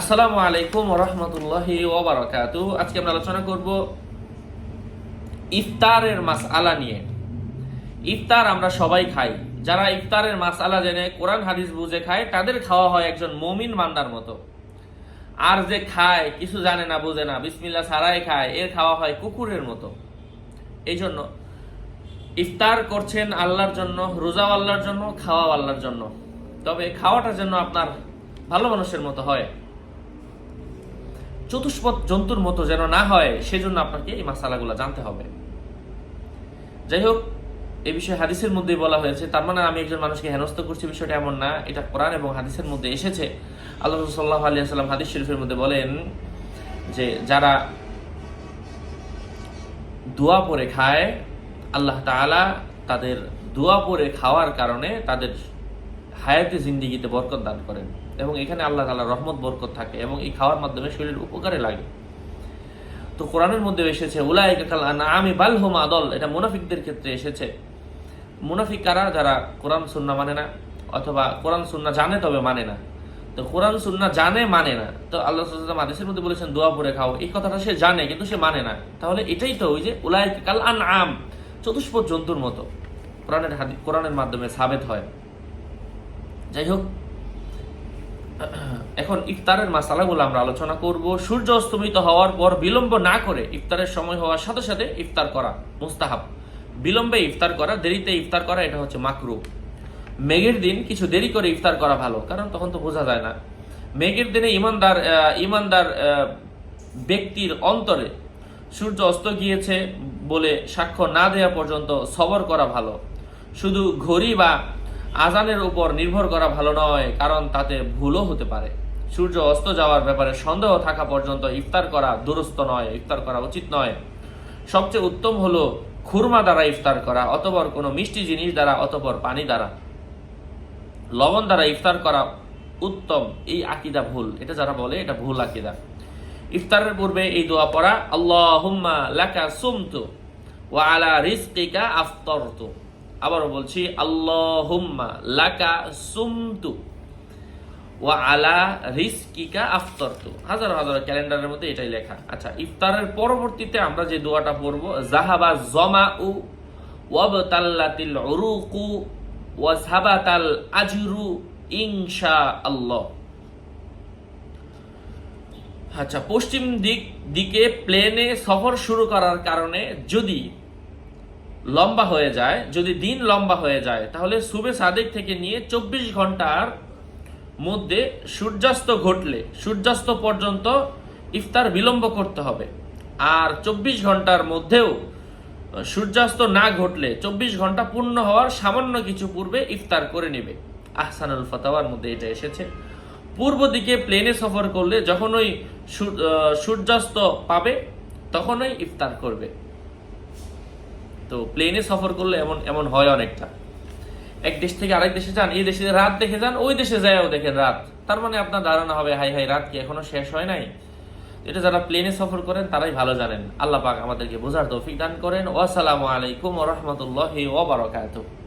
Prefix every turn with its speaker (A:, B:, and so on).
A: আসসালামু আলাইকুম রহমতুল্লাহ ওবরাকাতু আজকে আমরা আলোচনা করব ইফতারের মাস আলা নিয়ে। ইফতার আমরা সবাই খাই। যারা ইফতারের মাস আলা জেনে কোরআন, হাদিস বুঝে খায়, তাদের খাওয়া হয় একজন মমিন মান্দার মতো। আর যে খায়, কিছু জানে না, বুঝে না বিসমিল্লা সারাই খায়, এর খাওয়া হয় কুকুরের মতো। এই জন্য ইফতার করছেন আল্লাহর জন্য, রোজাও আল্লাহর জন্য, খাওয়াও আল্লাহর জন্য। তবে খাওয়াটা যেন আপনার ভালো মানুষের মতো হয়। চতুষ্পদ জন্তুর মতো যেন না হয়, সেজন্য আপনাকে এই মাসালাগুলো জানতে হবে। যাই হোক এই বিষয়ে হাদিসের মধ্যেই বলা হয়েছে, তার মানে আমি একজন মানুষকে হেনস্থ করছি, বিষয়টা এমন না, এটা কোরআন এবং হাদিসের মধ্যে এসেছে। আল্লাহ সাল্লাহ আলী সাল্লাম হাদিস শরীফের মধ্যে বলেন যে, যারা দোয়া পরে খায়, আল্লাহ তাআলা তাদের দোয়া পরে খাওয়ার কারণে তাদের হায়াতে জিন্দিগিতে বরকত দান করেন। এবং এখানে আল্লাহ তাআলা রহমত, বরকত থাকে এবং এই খাওয়ার মাধ্যমে শরীরের উপকারে লাগে। তো কোরআনের মধ্যে এসেছে, উলাইকা কাল আমি বাল হোম আদল। এটা মুনাফিকদের ক্ষেত্রে এসেছে। মুনাফিক কারা? যারা কোরআন, সুন্না মানে না, অথবা কোরআন, সুন্না জানে তবে মানে না। তো কোরআন, সুন্না জানে মানে না। তো আল্লাহ সাল্লাম আদেশের মধ্যে বলেছেন, দোয়া পরে খাও। এই কথাটা সে জানে, কিন্তু সে মানে না। তাহলে এটাই তো ওই যে উলাই কাল আন আম চতুষ্প জন্তুর মতো। কোরআনের হাদি, কোরআনের মাধ্যমে সাবেত হয়। যাই হোক এখন ইফতারের মাসালাগুলো আমরা আলোচনা করব। সূর্য অস্তমিত হওয়ার পর বিলম্ব না করে ইফতারের সময় হওয়ার সাথে সাথে ইফতার করা মুস্তাহাব। বিলম্বে ইফতার করা, দেরিতে ইফতার করা, এটা হচ্ছে মাকরু। মেঘের দিন কিছু দেরি করে ইফতার করা ভালো, কারণ তখন তো বোঝা যায় না। মেঘের দিনে ইমানদার ইমানদার ব্যক্তির অন্তরে সূর্য অস্ত গিয়েছে বলে সাক্ষ্য না দেওয়া পর্যন্ত সবর করা ভালো। শুধু ঘড়ি বা আজানের উপর নির্ভর করা ভালো নয়, কারণ তাতে ভুলও হতে পারে। সূর্য অস্ত যাওয়ার ব্যাপারে সন্দেহ থাকা পর্যন্ত ইফতার করা দুরস্ত নয়, ইফতার করা উচিত নয়। সবচেয়ে উত্তম হলো খুরমা দ্বারা ইফতার করা, অতপর কোনো মিষ্টি জিনিস দ্বারা, অতপর পানি দ্বারা। লবণ দ্বারা ইফতার করা উত্তম, এই আকিদা ভুল। এটা যারা বলে, এটা ভুল আকিদা। ইফতারের পূর্বে এই দোয়া পড়া, আল্লাহুম্মা লাকা সুমতু ওয়া আলা রিজকিকা আফতারতু। আবারও বলছি, আল্লাহুম্মা লাকা সুমতু। ওয়া আলা রিজকিকা আফতারতু। হাজার হাজার ক্যালেন্ডারের মধ্যে এটাই লেখা। আচ্ছা ইফতারের পরবর্তীতে আমরা যে দোয়াটা পড়ব জাহাবা জমা উ ওয়াবতাল্লাতিল আজরু ইনশা আল্লাহ আচ্ছা পশ্চিম দিক, দিকে প্লেনে সফর শুরু করার কারণে যদি লম্বা হয়ে যায়, যদি দিন লম্বা হয়ে যায়, তাহলে সুবে সাদেক থেকে নিয়ে চব্বিশ ঘণ্টার মধ্যে সূর্যাস্ত ঘটলে, সূর্যাস্ত পর্যন্ত ইফতার বিলম্ব করতে হবে। আর চব্বিশ ঘণ্টার মধ্যেও সূর্যাস্ত না ঘটলে চব্বিশ ঘণ্টা পূর্ণ হওয়ার সামান্য কিছু পূর্বে ইফতার করে নেবে। আহসানুল ফতাওয়ার মধ্যে এটা এসেছে। পূর্ব দিকে প্লেনে সফর করলে যখন ওই সূর্যাস্ত পাবে, তখনই ইফতার করবে। তো প্লেনে সফর করলে এমন এমন হয় অনেকটা। এক দেশ থেকে আরেক দেশে যান, এই দেশে রাত দেখে যান, ওই দেশে যায়ও দেখেন রাত। তার মানে আপনার ধারণা হবে, হাই হাই, রাত কি এখনও শেষ হয় নাই? এটা যারা প্লেনে সফর করেন, তারাই ভালো জানেন। আল্লাহ পাক আমাদেরকে বোঝার তৌফিক দান করেন। ওয়াসালামু আলাইকুম রাহমাতুল্লাহি ওয়া বারাকাতুহু।